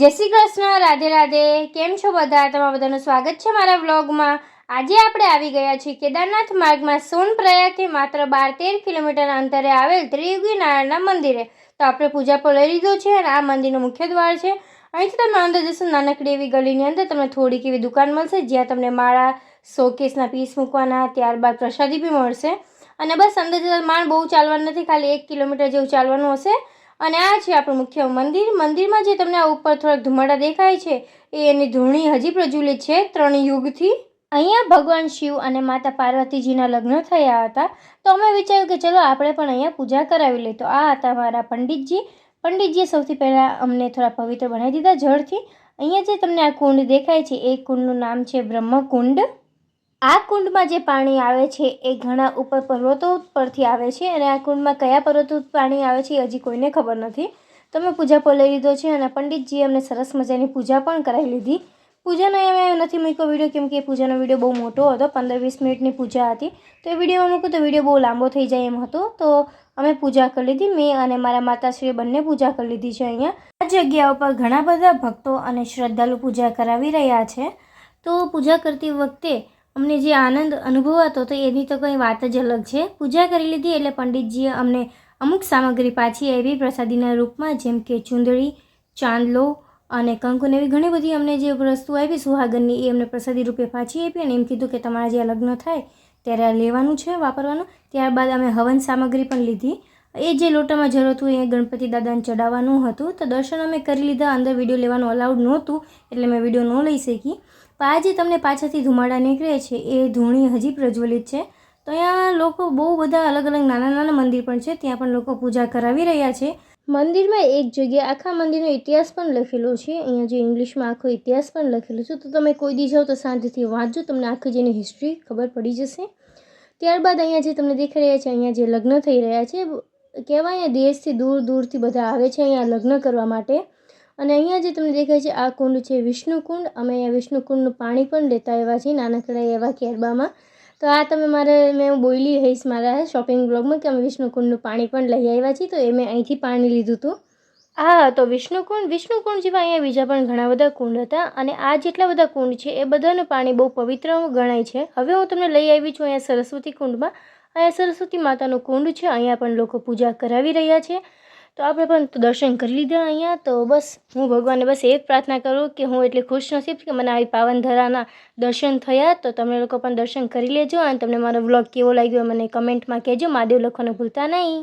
જય શ્રી કૃષ્ણ, રાધે રાધે. કેમ છો બધા? તમારા બધાનું સ્વાગત છે મારા વ્લોગમાં. આજે આપણે આવી ગયા છીએ કેદારનાથ માર્ગમાં સોનપ્રયાગથી માત્ર બાર તેર કિલોમીટર અંતરે આવેલ ત્રિયુગી નારાયણના મંદિરે. તો આપણે પૂજા પર લઈ લીધો છે અને આ મંદિરનું મુખ્ય દ્વાર છે. અહીંથી તમે અંદર જશો, નાનકડી એવી ગલીની અંદર તમને થોડીક એવી દુકાન મળશે, જ્યાં તમને માળા, શોકેસના પીસ મૂકવાના, ત્યારબાદ પ્રસાદી બી મળશે. અને બસ અંદર જતાં માણ બહુ ચાલવાનું નથી, ખાલી એક કિલોમીટર જેવું ચાલવાનું હશે. અને આ છે આપણું મુખ્ય મંદિર. મંદિરમાં જે તમને આ ઉપર થોડાક ધુમાડા દેખાય છે, એ એની ધૂણી હજી પ્રજ્વલિત છે ત્રણ યુગથી. અહીંયા ભગવાન શિવ અને માતા પાર્વતીજીના લગ્ન થયા હતા. તો અમે વિચાર્યું કે ચલો આપણે પણ અહીંયા પૂજા કરાવી લઈએ. તો આ હતા મારા પંડિતજી. પંડિતજીએ સૌથી પહેલાં અમને થોડા પવિત્ર બનાવી દીધા જળથી. અહીંયા જે તમને આ કુંડ દેખાય છે, એ કુંડનું નામ છે બ્રહ્મકુંડ. આ કુંડમાં જે પાણી આવે છે એ ઘણા ઉપર પર્વતો પરથી આવે છે અને આ કુંડમાં કયા પર્વતો પાણી આવે છે હજી કોઈને ખબર નથી. તમે પૂજા પર લઈ લીધો છે અને પંડિતજીએ અમને સરસ મજાની પૂજા પણ કરાવી લીધી. પૂજાનો એમ નથી મૂક્યો વીડિયો કેમ કે પૂજાનો વીડિયો બહુ મોટો હતો, પંદર વીસ મિનિટની પૂજા હતી. તો એ વિડીયોમાં મૂકું તો વીડિયો બહુ લાંબો થઈ જાય એમ હતો. તો અમે પૂજા કરી લીધી, મેં અને મારા માતાશ્રીએ બંને પૂજા કરી લીધી છે અહીંયા. આ જગ્યા ઉપર ઘણા બધા ભક્તો અને શ્રદ્ધાળુ પૂજા કરાવી રહ્યા છે. તો પૂજા કરતી વખતે અમને જે આનંદ અનુભવાતો હતો એની તો કંઈ વાત જ અલગ છે. પૂજા કરી લીધી એટલે પંડિતજીએ અમને અમુક સામગ્રી પાછી આવી પ્રસાદીના રૂપમાં જેમ કે ચૂંદડી, ચાંદલો અને કંકુને એવી ઘણી બધી અમને જે વસ્તુ આવી સુહાગનની એ અમને પ્રસાદી રૂપે પાછી આપી અને એમ કીધું કે તમારા જે લગ્ન થાય ત્યારે આ લેવાનું છે, વાપરવાનું. ત્યારબાદ અમે હવન સામગ્રી પણ લીધી. એ જે લોટામાં જર હતું એ ગણપતિ દાદાને ચડાવવાનું હતું. તો દર્શન અમે કરી લીધા. અંદર વીડિયો લેવાનું અલાઉડ નહોતું એટલે મેં વીડિયો ન લઈ શકી. પણ આ જે તમને પાછળથી ધુમાડા નીકળે છે, એ ધૂણી હજી પ્રજ્વલિત છે. તો અહીંયા લોકો બહુ બધા અલગ અલગ નાના નાના મંદિર પણ છે, ત્યાં પણ લોકો પૂજા કરાવી રહ્યા છે. મંદિરમાં એક જગ્યાએ આખા મંદિરનો ઇતિહાસ પણ લખેલો છે. અહીંયા જે ઇંગ્લિશમાં આખો ઇતિહાસ પણ લખેલો છે. તો તમે કોઈ દી જાઓ તો શાંતિથી વાંચજો, તમને આખી જેની હિસ્ટ્રી ખબર પડી જશે. ત્યારબાદ અહીંયા જે તમને દેખાઈ રહ્યા છે, અહીંયા જે લગ્ન થઈ રહ્યા છે, કહેવાય દેશથી દૂર દૂરથી બધા આવે છે, અહીંયા લગ્ન કરવા માટે. અને અહીંયા જે તમને દેખાય છે, આ કુંડ છે વિષ્ણુકુંડ અમે અહીંયા વિષ્ણુકુંડનું પાણી પણ લેતા આવ્યા છીએ નાનકડા એવા કેરબામાં તો આ તમે મારે, મેં બોલી હઈશ મારા શોપિંગ બ્લોગમાં કે અમે વિષ્ણુકુંડનું પાણી પણ લઈ આવ્યા છીએ, તો એ મેં અહીંથી પાણી લીધું હતું. આ તો વિષ્ણુકુંડ વિષ્ણુકુંડ જેવા અહીંયા બીજા પણ ઘણા બધા કુંડ હતા, અને આ જેટલા બધા કુંડ છે, એ બધાનું પાણી બહુ પવિત્ર ગણાય છે. હવે હું તમને લઈ આવી છું અહીંયા સરસ્વતી કુંડમાં. અહીંયા સરસ્વતી માતાનું કુંડ છે, અહીંયા પણ લોકો પૂજા કરાવી રહ્યા છે. તો આપણે પણ દર્શન કરી લીધા અહીંયા. તો બસ હું ભગવાનને બસ એ જ પ્રાર્થના કરું કે હું એટલી ખુશ નસીબ કે મને આવી પાવન ધરાના દર્શન થયા. તો તમે લોકો પણ દર્શન કરી લેજો અને તમને મારો વ્લોગ કેવો લાગ્યો મને કમેન્ટમાં કહેજો. મહાદેવ લખવાનું ભૂલતા નહીં.